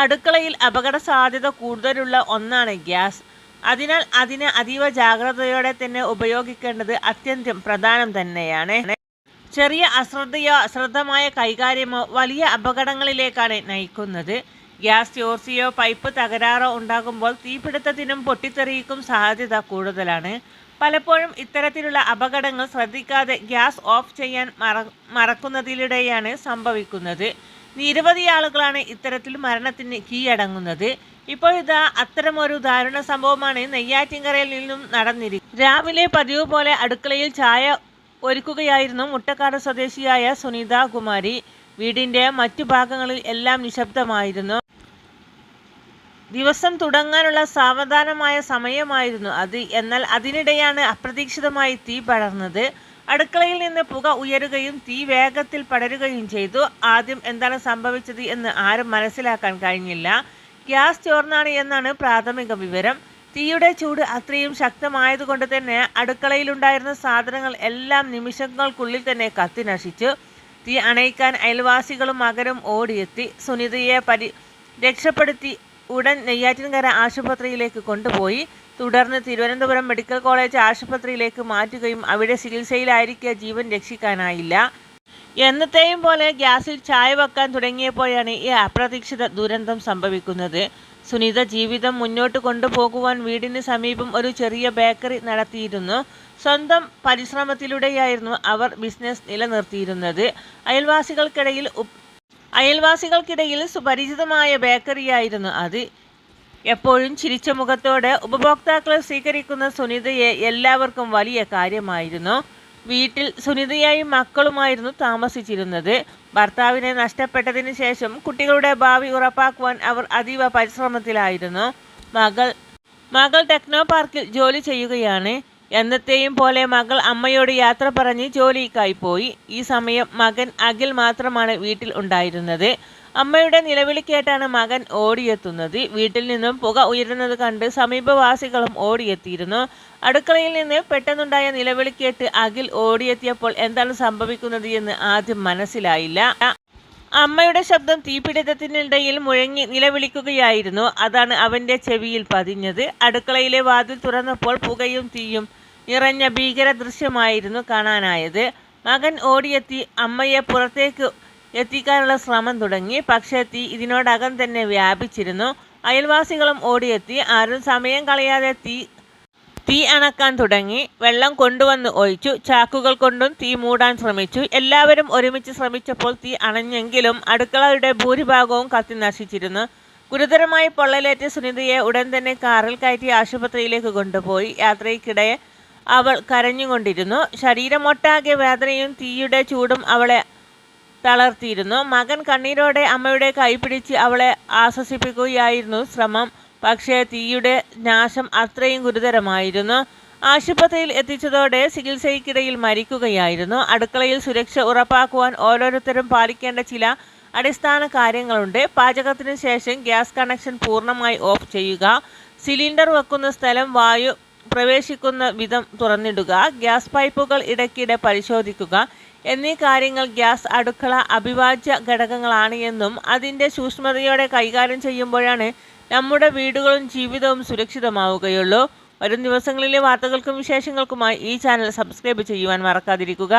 അടുക്കളയിൽ അപകട സാധ്യത കൂടുതലുള്ള ഒന്നാണ് ഗ്യാസ്. അതിനാൽ അതിന് അതീവ ജാഗ്രതയോടെ തന്നെ ഉപയോഗിക്കേണ്ടത് അത്യന്തം പ്രധാനം തന്നെയാണ്. ചെറിയ അശ്രദ്ധയോ അശ്രദ്ധമായ കൈകാര്യമോ വലിയ അപകടങ്ങളിലേക്കാണ് നയിക്കുന്നത്. ഗ്യാസ് ചോർച്ചയോ പൈപ്പ് തകരാറോ ഉണ്ടാകുമ്പോൾ തീപിടുത്തത്തിനും പൊട്ടിത്തെറിയിക്കും സാധ്യത കൂടുതലാണ്. പലപ്പോഴും ഇത്തരത്തിലുള്ള അപകടങ്ങൾ ശ്രദ്ധിക്കാതെ ഗ്യാസ് ഓഫ് ചെയ്യാൻ മറ മറക്കുന്നതിലൂടെയാണ് സംഭവിക്കുന്നത്. നിരവധി ആളുകളാണ് ഇത്തരത്തിൽ മരണത്തിന് കീഴടങ്ങുന്നത്. ഇപ്പോൾ ഇതാ അത്തരമൊരു ദാരുണ സംഭവമാണ് നെയ്യാറ്റിൻകരയിൽ നിന്നും നടന്നിരിക്കുന്നത്. രാവിലെ പതിവ് പോലെ അടുക്കളയിൽ ചായ ഒരുക്കുകയായിരുന്നു മുട്ടക്കാട് സ്വദേശിയായ സുനിത കുമാരി. വീടിന്റെ മറ്റു ഭാഗങ്ങളിൽ എല്ലാം നിശബ്ദമായിരുന്നു. ദിവസം തുടങ്ങാനുള്ള സാവധാനമായ സമയമായിരുന്നു അത്. എന്നാൽ അതിനിടെയാണ് അപ്രതീക്ഷിതമായി തീ പടർന്നത്. അടുക്കളയിൽ നിന്ന് പുക ഉയരുകയും തീ വേഗത്തിൽ പടരുകയും ചെയ്തു. ആദ്യം എന്താണ് സംഭവിച്ചത് എന്ന് ആരും മനസ്സിലാക്കാൻ കഴിഞ്ഞില്ല. ഗ്യാസ് ചോർന്നാണ് എന്നാണ് പ്രാഥമിക വിവരം. തീയുടെ ചൂട് അത്രയും ശക്തമായതുകൊണ്ട് തന്നെ അടുക്കളയിലുണ്ടായിരുന്ന സാധനങ്ങൾ എല്ലാം നിമിഷങ്ങൾക്കുള്ളിൽ തന്നെ കത്തി നശിച്ചു. തീ അണയിക്കാൻ അയൽവാസികളും മകനും ഓടിയെത്തി. സുനിതയെ പരി രക്ഷപ്പെടുത്തി ഉടൻ നെയ്യാറ്റിൻകര ആശുപത്രിയിലേക്ക് കൊണ്ടുപോയി. തുടർന്ന് തിരുവനന്തപുരം മെഡിക്കൽ കോളേജ് ആശുപത്രിയിലേക്ക് മാറ്റുകയും അവിടെ ചികിത്സയിലായിരിക്കെ ജീവൻ രക്ഷിക്കാനായില്ല. എന്നത്തെയും പോലെ ഗ്യാസിൽ ചായ വെക്കാൻ തുടങ്ങിയപ്പോഴാണ് ഈ അപ്രതീക്ഷിത ദുരന്തം സംഭവിക്കുന്നത്. സുനിത ജീവിതം മുന്നോട്ട് കൊണ്ടുപോകുവാൻ വീടിന് സമീപം ഒരു ചെറിയ ബേക്കറി നടത്തിയിരുന്നു. സ്വന്തം പരിശ്രമത്തിലൂടെയായിരുന്നു അവർ ബിസിനസ് നിലനിർത്തിയിരുന്നത്. അയൽവാസികൾക്കിടയിൽ അയൽവാസികൾക്കിടയിൽ സുപരിചിതമായ ബേക്കറിയായിരുന്നു അത്. എപ്പോഴും ചിരിച്ച മുഖത്തോടെ ഉപഭോക്താക്കളെ സ്വീകരിക്കുന്ന സുനിതയെ എല്ലാവർക്കും വലിയ കാര്യമായിരുന്നു. വീട്ടിൽ സുനിതയായും മക്കളുമായിരുന്നു താമസിച്ചിരുന്നത്. ഭർത്താവിനെ നഷ്ടപ്പെട്ടതിന് ശേഷം കുട്ടികളുടെ ഭാവി ഉറപ്പാക്കുവാൻ അവർ അതീവ പരിശ്രമത്തിലായിരുന്നു. മകൾ മകൾ ടെക്നോ പാർക്കിൽ ജോലി ചെയ്യുകയാണ്. എന്നത്തെയും പോലെ മകൾ അമ്മയോട് യാത്ര പറഞ്ഞ് ജോലിക്കായി പോയി. ഈ സമയം മകൻ അഖിൽ മാത്രമാണ് വീട്ടിൽ ഉണ്ടായിരുന്നത്. അമ്മയുടെ നിലവിളി കേട്ടാണ് മകൻ ഓടിയെത്തുന്നത്. വീട്ടിൽ നിന്നും പുക ഉയരുന്നത് കണ്ട് സമീപവാസികളും ഓടിയെത്തിയിരുന്നു. അടുക്കളയിൽ നിന്ന് പെട്ടെന്നുണ്ടായ നിലവിളി കേട്ട് അഖിൽ ഓടിയെത്തിയപ്പോൾ എന്താണ് സംഭവിക്കുന്നത് എന്ന് ആദ്യം മനസ്സിലായില്ല. അമ്മയുടെ ശബ്ദം തീപിടുത്തത്തിനിടയിൽ മുഴങ്ങി നിലവിളിക്കുകയായിരുന്നു. അതാണ് അവന്റെ ചെവിയിൽ പതിഞ്ഞത്. അടുക്കളയിലെ വാതിൽ തുറന്നപ്പോൾ പുകയും തീയും നിറഞ്ഞ ഭീകര ദൃശ്യമായിരുന്നു കാണാനായത്. മകൻ ഓടിയെത്തി അമ്മയെ പുറത്തേക്ക് എത്തിക്കാനുള്ള ശ്രമം തുടങ്ങി. പക്ഷേ തീ ഇതിനോടകം തന്നെ വ്യാപിച്ചിരുന്നു. അയൽവാസികളും ഓടിയെത്തി. ആരും സമയം കളയാതെ തീ തീ അണക്കാൻ തുടങ്ങി. വെള്ളം കൊണ്ടുവന്ന് ഒഴിച്ചു. ചാക്കുകൾ കൊണ്ടും തീ മൂടാൻ ശ്രമിച്ചു. എല്ലാവരും ഒരുമിച്ച് ശ്രമിച്ചപ്പോൾ തീ അണഞ്ഞെങ്കിലും അടുക്കളയുടെ ഭൂരിഭാഗവും കത്തി നശിച്ചിരുന്നു. ഗുരുതരമായി പൊള്ളലേറ്റ സുനിതയെ ഉടൻ തന്നെ കാറിൽ കയറ്റി ആശുപത്രിയിലേക്ക് കൊണ്ടുപോയി. യാത്രയ്ക്കിടെ അവൾ കരഞ്ഞുകൊണ്ടിരുന്നു. ശരീരമൊട്ടാകെ വേദനയും തീയുടെ ചൂടും അവളെ തളർത്തിയിരുന്നു. മകൻ കണ്ണീരോടെ അമ്മയുടെ കൈപിടിച്ച് അവളെ ആശ്വസിപ്പിക്കുകയായിരുന്നു ശ്രമം. പക്ഷേ തീയുടെ നാശം അത്രയും ഗുരുതരമായിരുന്നു. ആശുപത്രിയിൽ എത്തിച്ചതോടെ ചികിത്സയ്ക്കിടയിൽ മരിക്കുകയായിരുന്നു. അടുക്കളയിൽ സുരക്ഷ ഉറപ്പാക്കുവാൻ ഓരോരുത്തരും പാലിക്കേണ്ട ചില അടിസ്ഥാന കാര്യങ്ങളുണ്ട്. പാചകത്തിന് ശേഷം ഗ്യാസ് കണക്ഷൻ പൂർണമായി ഓഫ് ചെയ്യുക. സിലിണ്ടർ വെക്കുന്ന സ്ഥലം വായു പ്രവേശിക്കുന്ന വിധം തുറന്നിടുക ഗ്യാസ് പൈപ്പുകൾ ഇടയ്ക്കിടെ പരിശോധിക്കുക എന്നീ കാര്യങ്ങൾ ഗ്യാസ് അടുക്കള അഭിവാജ്യ ഘടകങ്ങളാണ് എന്നും അതിന്റെ സൂക്ഷ്മതയോടെ കൈകാര്യം ചെയ്യുമ്പോഴാണ് നമ്മുടെ വീടുകളും ജീവിതവും സുരക്ഷിതമാവുകയുള്ളൂ. വരും ദിവസങ്ങളിലെ വാർത്തകൾക്കും വിശേഷങ്ങൾക്കുമായി ഈ ചാനൽ സബ്സ്ക്രൈബ് ചെയ്യുവാൻ മറക്കാതിരിക്കുക.